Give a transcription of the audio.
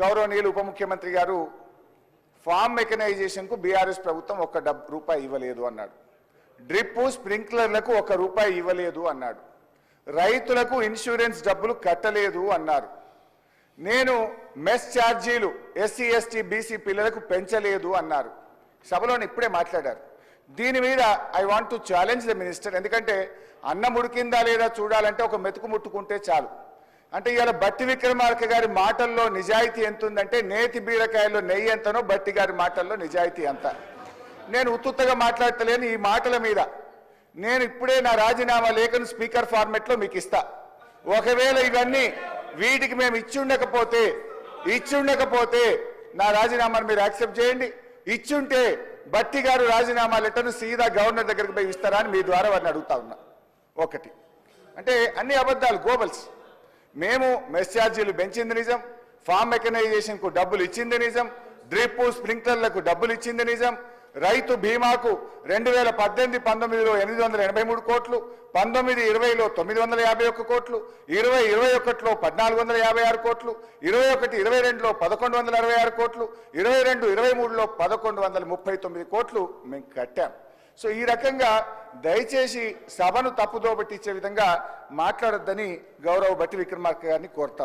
గౌరవనీయులు ఉప ముఖ్యమంత్రి గారు ఫామ్ మెకనైజేషన్కు బీఆర్ఎస్ ప్రభుత్వం ఒక్క డబ్ రూపాయి ఇవ్వలేదు అన్నాడు. డ్రిప్ స్ప్రింక్లర్లకు ఒక రూపాయి ఇవ్వలేదు అన్నాడు. రైతులకు ఇన్సూరెన్స్ డబ్బులు కట్టలేదు అన్నారు. నేను మెస్ ఛార్జీలు ఎస్సీ ఎస్టీ బీసీ పిల్లలకు పెంచలేదు అన్నారు. సభలో ఇప్పుడే మాట్లాడారు. దీని మీద I want to challenge the minister ఎందుకంటే అన్నం ఉడికిందా లేదా చూడాలంటే ఒక మెతుకు ముట్టుకుంటే చాలు. అంటే ఇవాళ బట్టి విక్రమార్క గారి మాటల్లో నిజాయితీ ఎంత ఉందంటే నేతి బీరకాయల్లో నెయ్యి ఎంతనో బట్టి గారి మాటల్లో నిజాయితీ ఎంత నేను ఉత్తుత్తగా మాట్లాడతలేను ఈ మాటల మీద. నేను ఇప్పుడే నా రాజీనామా లేఖను స్పీకర్ ఫార్మెట్లో మీకు ఇస్తా. ఒకవేళ ఇవన్నీ వీటికి మేము ఇచ్చి ఉండకపోతే ఇచ్చి ఉండకపోతే నా రాజీనామాను మీరు యాక్సెప్ట్ చేయండి. ఇచ్చుంటే బట్టి గారు రాజీనామా లెటర్ను సీదా గవర్నర్ దగ్గరికి పోయి ఇస్తారా అని మీ ద్వారా వారిని అడుగుతా ఉన్నా. ఒకటి. అంటే అన్ని అబద్ధాలు గోబల్స్. మేము మెస్ ఛార్జీలు పెంచింది నిజం ఫామ్ మెకనైజేషన్కు డబ్బులు ఇచ్చింది నిజం డ్రిప్ స్ప్రింక్లర్లకు డబ్బులు ఇచ్చింది నిజం. రైతు బీమాకు రెండు వేల పద్దెనిమిది పంతొమ్మిదిలో ఎనిమిది వందల ఎనభై మూడు కోట్లు పంతొమ్మిది ఇరవైలో తొమ్మిది వందల యాభై ఒక్క కోట్లు ఇరవై ఇరవై ఒకటిలో పద్నాలుగు వందల యాభై ఆరు కోట్లు ఇరవై ఒకటి ఇరవై రెండులో పదకొండు వందల అరవై ఆరు కోట్లు ఇరవై రెండు ఇరవై మూడులో పదకొండు వందల ముప్పై తొమ్మిది కోట్లు మేము కట్టాం. సో ఈ రకంగా దయచేసి సభను తప్పుదోబట్టించే విధంగా మాట్లాడొద్దని గౌరవ బట్టి విక్రమార్క గారిని కోరుతావు